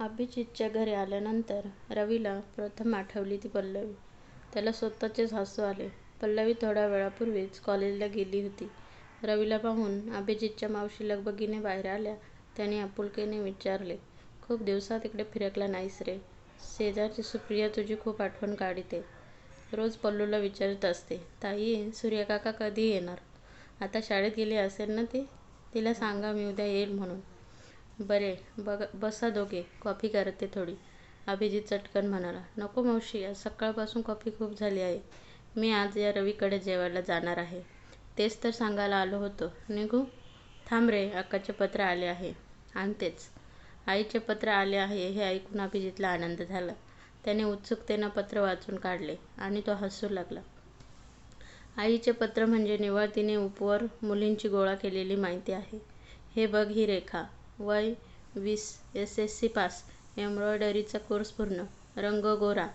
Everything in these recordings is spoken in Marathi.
अभिजितच्या घरी आल्यानंतर रवीला प्रथम आठवली ती पल्लवी. त्याला स्वतःचेच हसू आले. पल्लवी थोड्या वेळापूर्वीच कॉलेजला गेली होती. रवीला पाहून अभिजितच्या मावशी लगबगीने बाहेर आल्या. त्याने आपुलकीने विचारले, खूप दिवसात इकडे फिरकला नाहीस रे? शेजारची सुप्रिया तुझी खूप आठवण काढीते. रोज पल्लूला विचारीत असते, ताई, सूर्यकाका कधी येणार? आता शाळेत गेली असेल ना ती? तिला सांगा मी उद्या येईल म्हणून. बरे, बसा दोघे, कॉफी करते थोडी. अभिजीत चटकन म्हणाला, नको मावशी, आज सकाळपासून कॉफी खूप झाली आहे. मी आज या रवीकडे जेवायला जाणार आहे. तेच तर सांगायला आलो होतो. निघू? थांब रे, अक्काचे पत्र आले आहे. आणतेच. आईचे पत्र आले आहे हे ऐकून अभिजीतला आनंद झाला. त्याने उत्सुकतेनं पत्र वाचून काढले आणि तो हसू लागला. आईचे पत्र म्हणजे निवळतीने तिने उपवर मुलींची गोळा केलेली माहिती आहे. हे बघ ही रेखा. वय वीस, एसएससी पास, एम्ब्रॉयडरीचा कोर्स पूर्ण, रंग गोरा,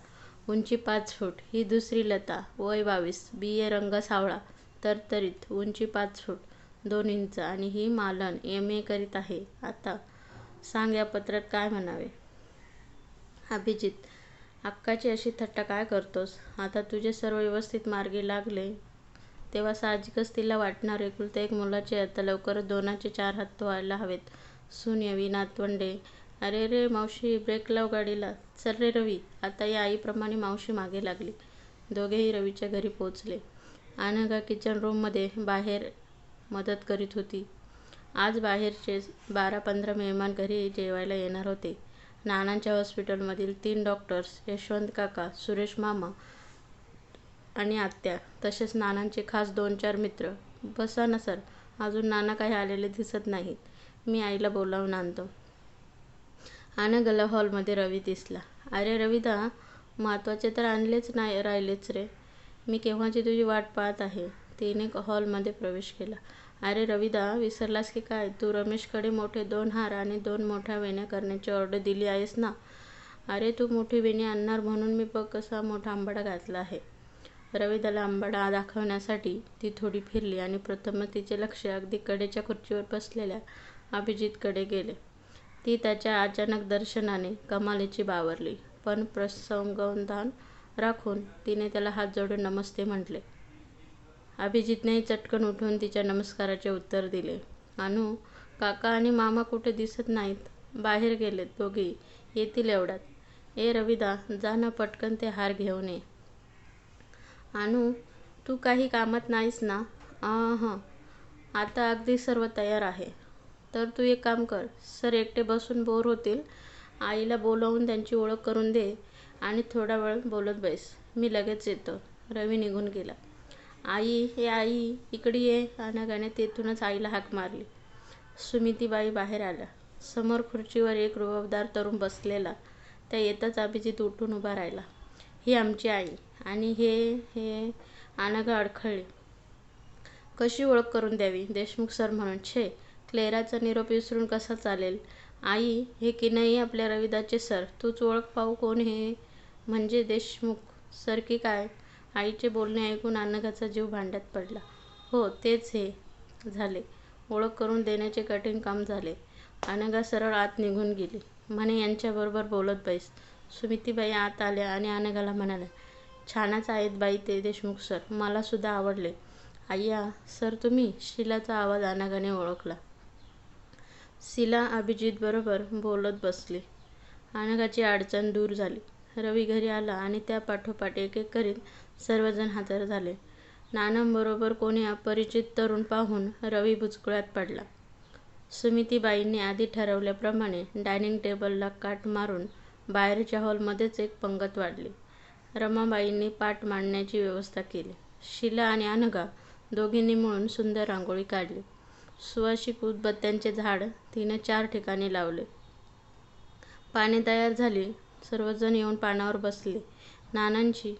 उंची पाच फूट. ही दुसरी लता. वय बावीस, बीए, रंग सावळा, तरतरीत, उंची पाच फूट दोन इंच आणि ही मालन एमए करीत आहे. आता सांग या पत्रात काय म्हणावे? अभिजीत, अक्काची अशी थट्टा काय करतोस? आता तुझे सर्व व्यवस्थित मार्गी लागले तेव्हा साहजिकच तिला वाटणार एकुलत्या एक मुलाचे आता लवकरच दोनाचे चार हात व्हायला हवेत. सून यावी, नातवंडे. अरेरे मावशी, ब्रेक लाव गाडीला. चल रे रवी. आता या आईप्रमाणे मावशी मागे लागली. दोघेही रवीच्या घरी पोचले. अनघा किचन रूममध्ये बाहेर मदत करीत होती. आज बाहेरचे बारा पंधरा मेहमान घरी जेवायला येणार होते. नानांच्या हॉस्पिटलमधील तीन डॉक्टर्स, यशवंत काका सुरेश मामा आणि आत्या तसेच नानांचे खास दोन चार मित्र. बसा ना सर, अजून नाना काही आलेले दिसत नाहीत. मी आईला बोलावून आणतो. आणि गला हॉलमध्ये रवी दिसला. अरे रविदा महत्त्वाचे तर आणलेच नाही राहिलेच रे. मी केव्हाची तुझी वाट पाहत आहे. तिने हॉलमध्ये प्रवेश केला. अरे रविदा विसरलास की काय? तू रमेशकडे मोठे दोन हार आणि दोन मोठ्या वेण्या करण्याची ऑर्डर दिली आहेस ना? अरे तू मोठी वेणी आणणार म्हणून मी बघ कसा मोठा आंबाडा घातला आहे. रविदाला आंबाडा दाखवण्यासाठी ती थोडी फिरली आणि प्रथमच तिचे लक्ष अगदी कडेच्या खुर्चीवर बसलेल्या अभिजीतकडे गेले. ती त्याच्या अचानक दर्शनाने कमालीची बावरली. पण प्रसंगावधान राखून तिने त्याला हात जोडून नमस्ते म्हटले. अभिजीतनेही चटकन उठून तिच्या नमस्काराचे उत्तर दिले. अनु, काका आणि मामा कुठे दिसत नाहीत. बाहेर गेलेत दोघेही. येतील एवढ्यात. ए रविदा जा ना पटकन ते हार घेऊन ये. अनु, तू काही कामात नाहीस ना? अहं, आता अगदी सर्व तयार आहे. तर तू एक काम कर. सर एकटे बसून बोर होतील. आईला बोलावून त्यांची ओळख करून दे आणि थोडा वेळ बोलत बैस. मी लगेच येतो. रवी निघून गेला. आई, ए आई, इकडे ये. अनघाने तेथूनच आईला हाक मारली. सुमितीबाई बाहेर आल्या. समोर खुर्चीवर एक रुबाबदार तरुण बसलेला. त्या येताच अभिजीत उठून उभा राहिला. ही आमची आई आणि हे हे अनघा अडखळली. कशी ओळख करून द्यावी? देशमुख सर म्हणून. छे, क्लेराचा निरोप विसरून कसा चालेल? आई, हे की नाही आपल्या रविदाचे सर. तूच ओळख पाहू कोण हे? म्हणजे देशमुख सर की काय? आईचे बोलणे ऐकून अनघाचा जीव भांड्यात पडला. हो, तेच हे. झाले. ओळख करून देण्याचे कठीण काम झाले. अनघा सरळ आत निघून गेली. म्हणे यांच्याबरोबर बोलत बैस. सुमितीबाई आत आल्या आणि अनघाला म्हणाल्या, छानच आहेत बाई ते देशमुख सर. मलासुद्धा आवडले. अय्या, सर तुम्ही? शिलाचा आवाज अनघाने ओळखला. शीला अभिजीतबरोबर बोलत बसली. अनघाची अडचण दूर झाली. रवी घरी आला आणि त्यापाठोपाठ एक एक करीत सर्वजण हजर झाले. नानांबरोबर कोणी अपरिचित तरुण पाहून रवी बुचकुळ्यात पडला. सुमतीबाईंनी आधी ठरवल्याप्रमाणे डायनिंग टेबलला काट मारून बाहेरच्या हॉलमध्येच एक पंगत वाढली. रमाबाईंनी पाट मांडण्याची व्यवस्था केली. शीला आणि अनघा दोघींनी मिळून सुंदर रांगोळी काढली. सुवासिक उदबत्त्यांचे झाड तिने चार ठिकाणी लावले. पाने तयार झाली. सर्वजण येऊन पानावर बसले. नानांची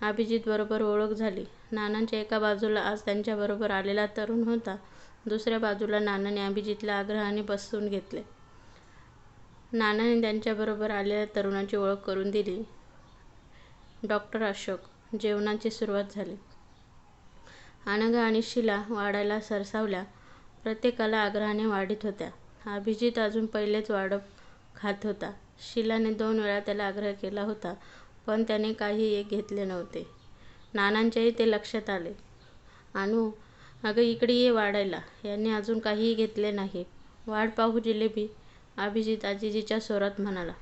अभिजीतबरोबर ओळख झाली. नानांच्या एका बाजूला आज त्यांच्याबरोबर आलेला तरुण होता. दुसऱ्या बाजूला नानाने अभिजीतला आग्रहाने बसवून घेतले. नानाने त्यांच्याबरोबर आलेल्या तरुणाची ओळख करून दिली. डॉक्टर अशोक. जेवणाची सुरुवात झाली. अनघा आणि शिला वाढायला सरसावल्या. प्रत्येकाला आग्रहाने वाढीत होत्या. अभिजीत अजून पहिलेच वाढप खात होता. शीलाने दोन वेळा त्याला आग्रह केला होता पण त्याने काही एक घेतले नव्हते. नानांच्याही ते लक्षात आले. अनु, अगं इकडे ये वाढायला. यांनी अजून काहीही घेतले नाही. वाढ पाहू जिलेबी, अभिजीत आजीजीच्या स्वरात म्हणाला.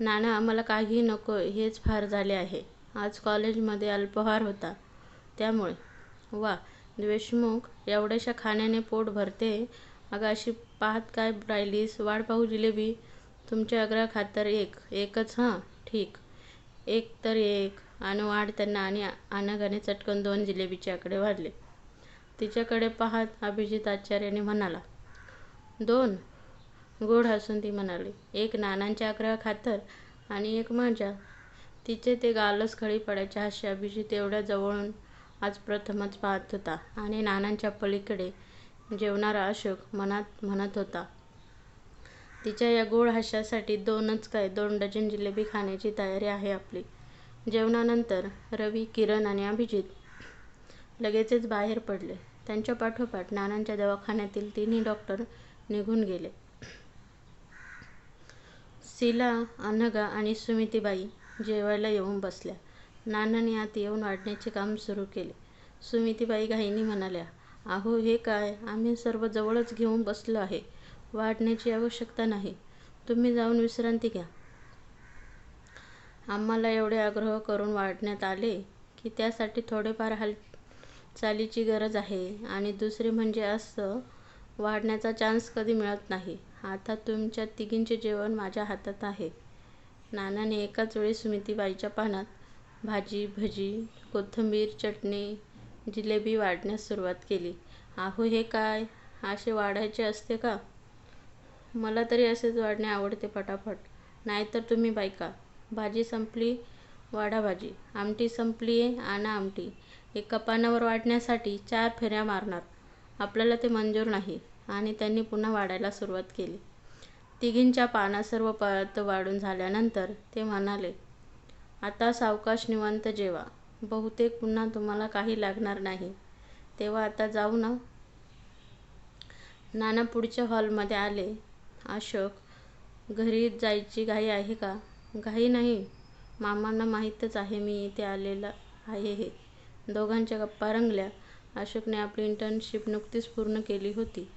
नाना, मला काहीही नको हेच फार झाले आहे. आज कॉलेजमध्ये अल्पाहार होता त्यामुळे. वा, देशमुख, एवढ्याशा खाण्याने पोट भरते अगं अशी पाहत काय राहिलीस? वाढ पाहू जिलेबी, तुमच्या आग्रहाखातर एक. एकच हां ठीक. एक तर एक. अनु वाढ त्यांना आणि अनघाने चटकन दोन जिलेबीच्याकडे आकडे वाढले. तिच्याकडे पाहत अभिजीत आचार्याने म्हणाला. दोन? गोड हसून ती म्हणाली. एक नानांच्या आग्रहाखातर आणि एक माझ्या. तिचे ते गालच खळी पडायचे हास्य अभिजीत एवढ्या जवळून आज प्रथमच पाहत होता आणि नानांच्या पलीकडे जेवणारा अशोक मनात म्हणत होता. तिच्या या गोड हाशासाठी दोनच काय दोन डझन जिलेबी खाण्याची तयारी आहे आपली. जेवणानंतर रवी, किरण आणि अभिजीत लगेचच बाहेर पडले. त्यांच्या पाठोपाठ नानांच्या दवाखान्यातील तिन्ही डॉक्टर निघून गेले. शीला, अनघा आणि सुमितीबाई जेवायला येऊन बसल्या. नानांनी आत येऊन वाढण्याचे काम सुरू केले. सुमतीबाई घाईने म्हणाल्या. अहो हे काय? आम्ही सर्व जवळच घेऊन बसलो आहे. वाढण्याची आवश्यकता नाही. तुम्ही जाऊन विश्रांती घ्या. आम्हाला एवढे आग्रह करून वाढण्यात आले की त्यासाठी थोडेफार हालचालीची गरज आहे आणि दुसरे म्हणजे असं वाढण्याचा चान्स कधी मिळत नाही. आता तुमच्या तिघींचे जेवण माझ्या हातात आहे. नानाने एकाच वेळी सुमितीबाईच्या पानात भाजी, भजी, कोथिंबीर, चटणी, जिलेबी वाढण्यास सुरुवात केली. अहो हे काय? असे वाढायचे असते का? मला तरी असेच वाढणे आवडते पटापट. नाहीतर तुम्ही बायका. भाजी संपली वाढा भाजी, आमटी संपली आहे आणा आमटी. एका पानावर वाढण्यासाठी चार फेऱ्या मारणार, आपल्याला ते मंजूर नाही आणि त्यांनी पुन्हा वाढायला सुरुवात केली. तिघींच्या पाना सर्व पदार्थ वाढून झाल्यानंतर ते म्हणाले. आता सावकाश निवांत जेवा. बहुतेक पुन्हा तुम्हाला काही लागणार नाही. तेव्हा आता जाऊ ना? नाना पुढच्या हॉलमध्ये आले. अशोक, घरी जायची घाई आहे का? घाई नाही. मामांना माहीतच आहे मी इथे आलेला आहे हे. दोघांच्या गप्पा रंगल्या. अशोकने आपली इंटर्नशिप नुकतीच पूर्ण केली होती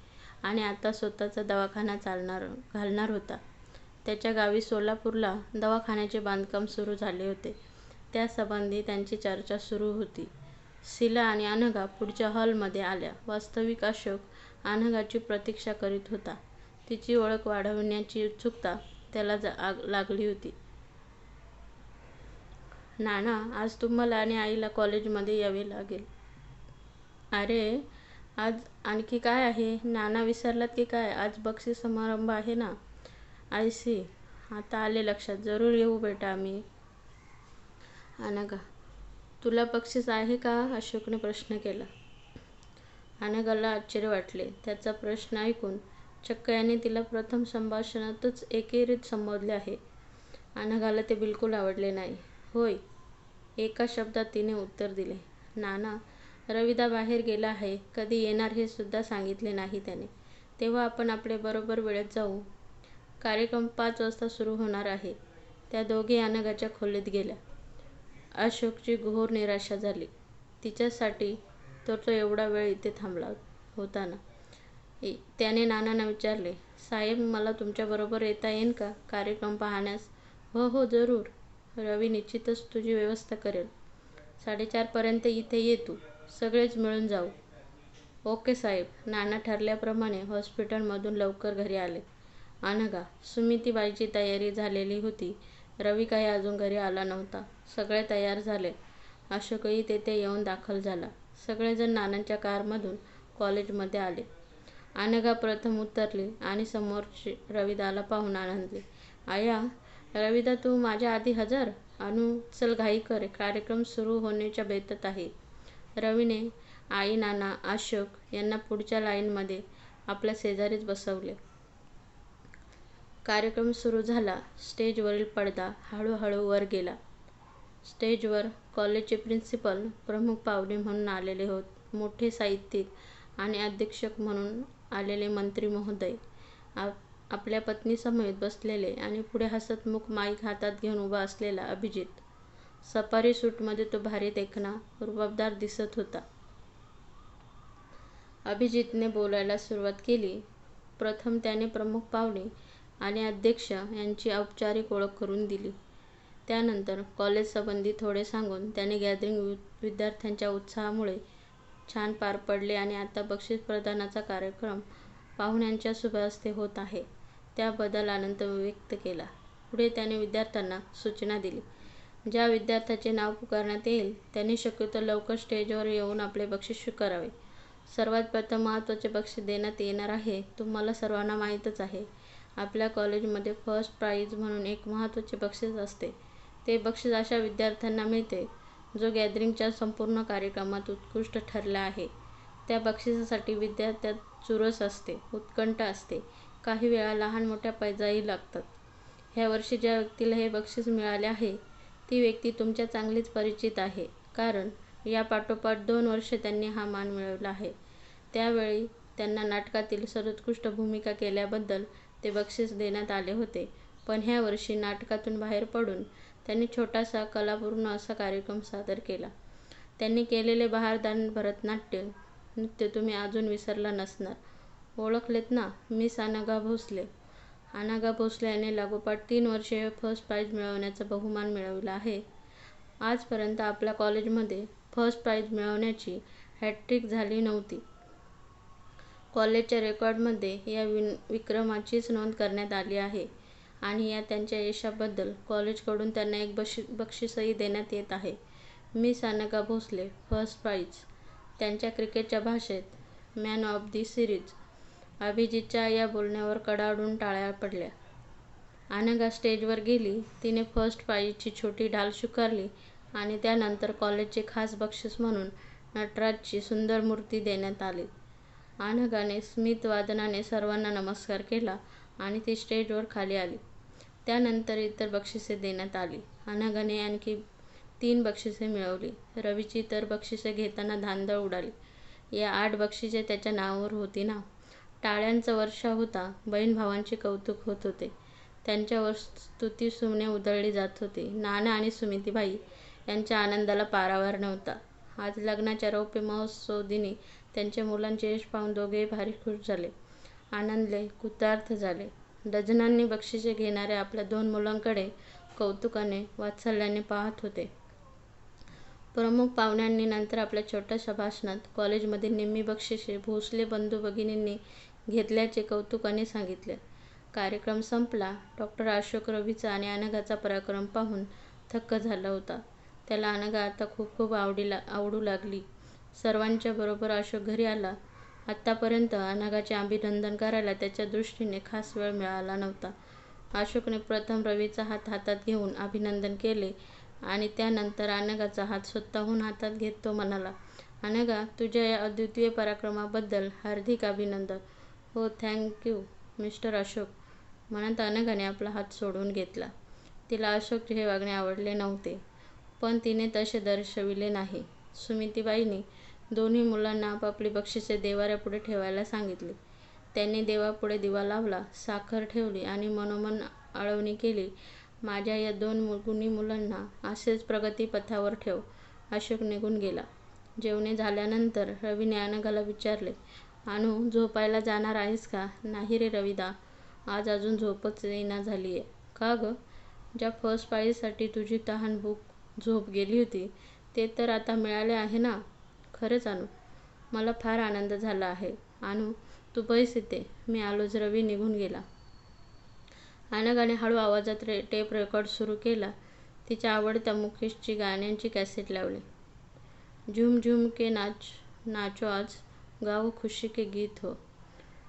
आणि आता स्वतःचा दवाखाना चालणार घालणार होता. त्याच्या गावी सोलापूरला दवाखान्याचे बांधकाम सुरू झाले होते. त्यासंबंधी त्यांची चर्चा सुरू होती. शीला आणि अनघा पुढच्या हॉलमध्ये आल्या. वास्तविक अशोक अनघाची प्रतीक्षा करीत होता. तिची ओळख वाढवण्याची उत्सुकता त्याला लागली होती. नाना, आज तुम्हाला आणि आईला कॉलेजमध्ये यावे लागेल. अरे, आज आणखी काय आहे? नाना विसरलात की काय? आज बक्षीस समारंभ आहे ना? I see. आता आले लक्षात. जरूर येऊ बेटा आम्ही. अनघा, तुला बक्षीस आहे का? अशोकने प्रश्न केला. अनघाला आश्चर्य वाटले त्याचा प्रश्न ऐकून. चक्क याने तिला प्रथम संभाषणातच एकेरीत संबोधले आहे. अनघाला ते बिलकुल आवडले नाही. होय, एका शब्दात तिने उत्तर दिले. नाना, रविदा बाहेर गेला आहे. कधी येणार हे सुद्धा सांगितले नाही त्याने. तेव्हा आपण आपले बरोबर वेळेत जाऊ. कार्यक्रम पाच वाजता सुरू होणार आहे. त्या दोघी अनघाच्या खोलीत गेल्या. अशोकची घोर निराशा झाली. तिच्यासाठी तर तो एवढा वेळ इथे थांबला होता ना? त्याने नानांना विचारले. साहेब, मला तुमच्याबरोबर येता येईल का कार्यक्रम पाहण्यास? हो हो जरूर. रवी निश्चितच तुझी व्यवस्था करेल. साडेचारपर्यंत इथे ये तू. सगळेच मिळून जाऊ. ओके साहेब. नाना ठरल्याप्रमाणे हॉस्पिटलमधून लवकर घरी आले. अनघा, सुमितीबाईची तयारी झालेली होती. रवी काही अजून घरी आला नव्हता. सगळे तयार झाले. अशोकही तेथे येऊन दाखल झाला. सगळेजण नानांच्या कारमधून कॉलेजमध्ये आले. अनघा प्रथम उतरली आणि समोरची रविदाला पाहून आनंदली. आया रविदा तू माझ्या आधी हजर? अनु, चल घाई कर. कार्यक्रम सुरू होण्याच्या बेतात आहे. रवीने आई, नाना, अशोक यांना पुढच्या लाईनमध्ये आपल्या शेजारीच बसवले. कार्यक्रम सुरू झाला. स्टेजवरील पडदा हळूहळू वर गेला. स्टेजवर कॉलेजचे प्रिन्सिपल, प्रमुख पाहुणे म्हणून आलेले मोठे साहित्यिक आणि अधीक्षक म्हणून आलेले मंत्री महोदय, आपल्या पत्नीसमवेत बसलेले आणि पुढे हसतमुख माईक हातात घेऊन उभा असलेला अभिजित. सफारी सूटमध्ये तो भारी देखणा, रुबाबदार दिसत होता. अभिजितने बोलायला सुरुवात केली. प्रथम त्याने प्रमुख पाहुणे आणि अध्यक्ष यांची औपचारिक ओळख करून दिली. त्यानंतर कॉलेजसंबंधी थोडे सांगून त्याने गॅदरिंग विद्यार्थ्यांच्या उत्साहामुळे छान पार पडले आणि आता बक्षीस प्रदानाचा कार्यक्रम पाहुण्यांच्या शुभहस्ते होत आहे, त्याबद्दल आनंद व्यक्त केला. पुढे त्याने विद्यार्थ्यांना सूचना दिली. ज्या विद्यार्थ्याचे नाव पुकारण्यात येईल त्यांनी शक्यतो लवकर स्टेजवर येऊन आपले बक्षीस स्वीकारावे. सर्वात प्रथम महत्त्वाचे बक्षीस देण्यात येणार आहे. तुम्हाला सर्वांना माहीतच आहे, आपल्या कॉलेजमध्ये फर्स्ट प्राईज म्हणून एक महत्त्वाचे बक्षीस असते. ते बक्षीस अशा विद्यार्थ्यांना मिळते, जो गॅदरिंगच्या संपूर्ण कार्यक्रमात उत्कृष्ट ठरला आहे. त्या बक्षिसासाठी विद्यार्थ्यात चुरस असते, उत्कंठा असते, काही वेळा लहान-मोठ्या पैजाही लागतात. ह्या वर्षी ज्या व्यक्तीला हे बक्षीस मिळाले आहे, ती व्यक्ती तुमच्या चांगलीच परिचित आहे, कारण यापाठोपाठ दोन वर्षे त्यांनी हा मान मिळवला आहे. त्यावेळी त्यांना नाटकातील सर्वोत्कृष्ट भूमिका केल्याबद्दल ते बक्षीस देण्यात आले होते, पण ह्या वर्षी नाटकातून बाहेर पडून त्यांनी छोटासा, कलापूर्ण असा कार्यक्रम सादर केला. त्यांनी केलेले बहारदान भरतनाट्य नृत्य तुम्ही अजून विसरला नसणार. ओळखलेत ना? मिस अनघा भोसले. अनघा भोसले यांनी लागोपाठ तीन वर्षे फर्स्ट प्राईज मिळवण्याचा बहुमान मिळविला आहे. आजपर्यंत आपल्या कॉलेजमध्ये फर्स्ट प्राईज मिळवण्याची हॅट्रिक झाली नव्हती. कॉलेजच्या रेकॉर्डमध्ये या विन विक्रमाचीच नोंद करण्यात आली आहे आणि या त्यांच्या यशाबद्दल कॉलेजकडून त्यांना एक बक्षीसही देण्यात येत आहे. मिस सानगा भोसले फर्स्ट प्राईज त्यांच्या क्रिकेटच्या भाषेत 'मॅन ऑफ दी सिरीज'! अभिजितच्या या बोलण्यावर कडाडून टाळ्या पडल्या. अनघा स्टेजवर गेली. तिने फर्स्ट प्राईजची छोटी ढाल स्वीकारली आणि त्यानंतर कॉलेजचे खास बक्षीस म्हणून नटराजची सुंदर मूर्ती देण्यात आली. अनघाने स्मितवादनाने सर्वांना नमस्कार केला आणि ती स्टेजवर खाली आली. त्यानंतर इतर बक्षिसे देण्यात आली. अनघाने आणखी तीन बक्षिसे मिळवली. रवीची तर बक्षिसे घेताना धांदळ उडाली. या आठ बक्षिसे त्याच्या नावावर होती ना? टाळ्यांचा वर्षाव होता. बहीण-भावांचे कौतुक होत होते. त्यांच्यावर स्तुतिसुमने उधळली जात होती. नाना आणि सुमतीबाई यांच्या आनंदाला पारावार नव्हता. आज लग्नाच्या रौप्य महोत्सवदिनी त्यांच्या मुलांचे यश पाहून दोघेही भारी खूष झाले, आनंदले, कृतार्थ झाले. डझनांनी बक्षिसे घेणाऱ्या आपल्या दोन मुलांकडे कौतुकाने, वात्सल्याने पाहात होते. प्रमुख पाहुण्यांनी नंतर आपल्या छोट्याशा भाषणात कॉलेजमधील निम्मी बक्षिसे भोसले बंधू-भगिनींनी घेतल्याचे कौतुकाने सांगितले. कार्यक्रम संपला. डॉ. अशोक रवीचा आणि अनघाचा पराक्रम पाहून थक्क झाला होता. त्याला अनघा आता खूप खूप आवडू लागली. सर्वांच्या बरोबर अशोक घरी आला. आत्तापर्यंत अनघाचे अभिनंदन करायला त्याच्या दृष्टीने खास वेळ मिळाला नव्हता. अशोकने प्रथम रवीचा हात हातात घेऊन अभिनंदन केले आणि त्यानंतर अनगाचा हात स्वतःहून हातात घेत तो म्हणाला, अनगा तुझ्या या अद्वितीय पराक्रमाबद्दल हार्दिक अभिनंदन. हो थँक यू, मिस्टर अशोक, म्हणत अनगाने आपला हात सोडून घेतला. तिला अशोकचे हे वागणे आवडले नव्हते, पण तिने तसे दर्शविले नाही. सुमतीबाईंनी दोन्ही मुलांना आपापली बक्षिसे देवाऱ्यापुढे ठेवायला सांगितले. त्यांनी देवापुढे दिवा लावला, साखर ठेवली आणि मनोमन आळवणी केली, माझ्या या दोन गुणी मुलांना असेच प्रगतीपथावर ठेव. अशोक निघून गेला. जेवणे झाल्यानंतर रवीने अनघाला विचारले, अनू, झोपायला जाणार आहेस का? नाही रे रवीदा, आज अजून झोपच येईना आहे का गं? ज्या फर्स्ट पाळीसाठी तुझी तहान-भूक झोप गेली होती, ते तर आता मिळाले आहे ना? खरंच अनू, मला फार आनंद झाला आहे. अनू, तू बैस इथे, मी आलोच रवी निघून गेला. अनघाने हळू आवाजात रे टेप रेकॉर्ड सुरू केला. तिच्या आवडत्या मुकेशची गाण्यांची कॅसेट लावली. झुम झुम के नाच नाचो आज, गाओ खुशी के गीत हो.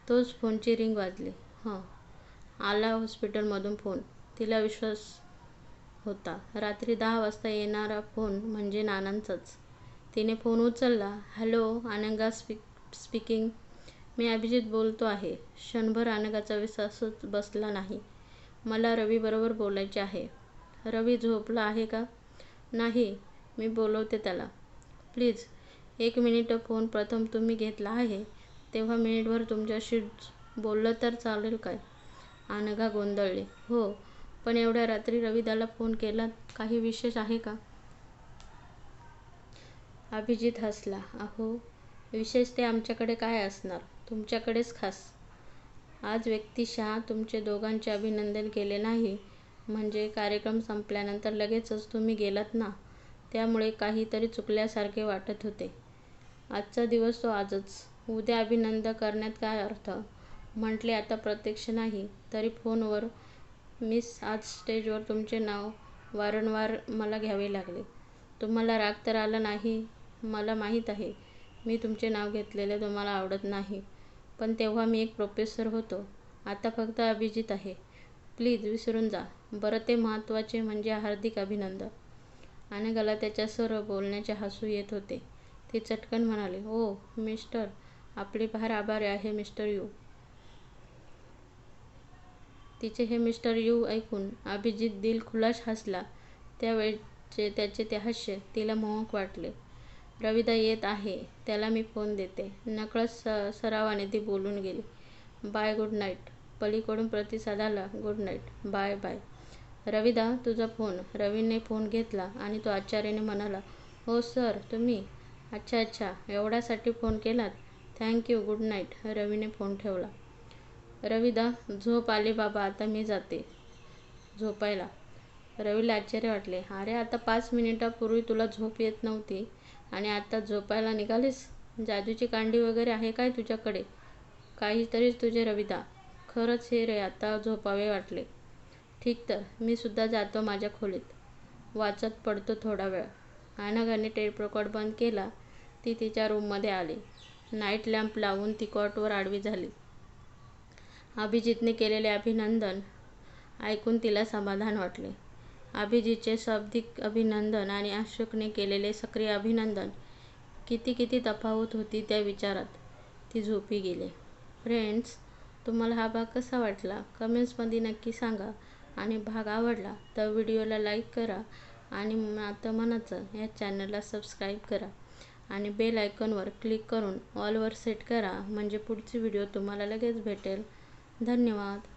तोच फोनची रिंग वाजली. हं, आला हॉस्पिटलमधून फोन. तिला विश्वास होता. रात्री दहा वाजता येणारा फोन म्हणजे नानांचाच. तिने फोन उचलला. Hello, Anagha speaking. मी अभिजित बोलतो आहे. क्षणभर अनंगाचा विश्वासच बसला नाही. मला रवीबरोबर बोलायचे आहे. रवी झोपला आहे का? नाही, मी बोलवते त्याला. प्लीज, एक मिनिट फोन प्रथम तुम्ही घेतला आहे, तेव्हा मिनिटभर तुमच्याशी बोललं तर चालेल काय? अनघा गोंधळली. हो, पण एवढ्या रात्री रविदाला फोन केलात, काही विशेष आहे का? अभिजीत हसला. अहो, विशेष ते आमच्याकडे काय असणार, तुमच्याकडेच खास. आज व्यक्तिशः तुमचे दोघांचे अभिनंदन केले नाही म्हणजे कार्यक्रम संपल्यानंतर लगेचच तुम्ही गेलात ना, त्यामुळे काहीतरी चुकल्यासारखे वाटत होते. आजचा दिवस तो आजच. उद्या अभिनंदन करण्यात काय अर्थ? म्हटले आता प्रत्यक्ष नाही, तरी फोनवर मिस आज स्टेजवर तुमचे नाव वारंवार मला घ्यावे लागले. तुम्हाला राग तर आला नाही मला माहीत आहे, मी तुमचे नाव घेतलेले तुम्हाला आवडत नाही. पण तेव्हा मी एक प्रोफेसर होतो. आता फक्त अभिजीत आहे. प्लीज विसरून जा. बरं ते महत्त्वाचे म्हणजे हार्दिक अभिनंदन. अनघाला त्याच्या सर्व बोलण्याचे हसू येत होते. ते चटकन म्हणाले ओह मिस्टर, आपले फार आभारी आहे मिस्टर यू. तिचे हे मिस्टर यू ऐकून अभिजीत दिलखुलास हसला. त्यावेळचे त्याचे ते हास्य तिला मोहक वाटले. रविदा येत आहे, त्याला मी फोन देते. नकळत सरावाने ती बोलून गेली. Bye good night. पलीकडून प्रतिसाद आला. Good night. Bye bye. Ravida, तुझा फोन. रवीने फोन घेतला आणि तो आश्चर्याने म्हणाला, हो सर तुम्ही. अच्छा अच्छा, एवढ्यासाठी फोन केलात. Thank you good night. रवीने फोन ठेवला. रविदा, झोप आली बाबा आता मी जाते झोपायला. रवीला आश्चर्य वाटले. अरे आता पाच मिनिटापूर्वी तुला झोप येत नव्हती आणि आता झोपायला निघालीस? जादूची कांडी वगैरे आहे काय तुझ्याकडे? काहीतरीच तुझे रविदा. खरंच हे रे आता झोपावे वाटले. ठीक तर, मी सुद्धा जातो माझ्या खोलीत. वाचत पडतो थोडा वेळ. अनघाने टेप रेकॉर्ड बंद केला. ती तिच्या रूममध्ये आली. नाईट लॅम्प लावून ती कॉटवर आडवी झाली. अभिजितने केलेले अभिनंदन ऐकून तिला समाधान वाटले. अभिजितचे शाब्दिक अभिनंदन आणि अशोकने केलेले सक्रिय अभिनंदन किती किती तफावत होती त्या विचारात ती झोपी गेली. फ्रेंड्स, तुम्हाला हा भाग कसा वाटला कमेंट्समध्ये नक्की सांगा आणि भाग आवडला तर व्हिडिओला लाईक करा आणि आता मनाचं या चॅनलला सबस्क्राईब करा आणि बेल आयकॉनवर क्लिक करून ऑलवर सेट करा म्हणजे पुढची व्हिडिओ तुम्हाला लगेच भेटेल. धन्यवाद.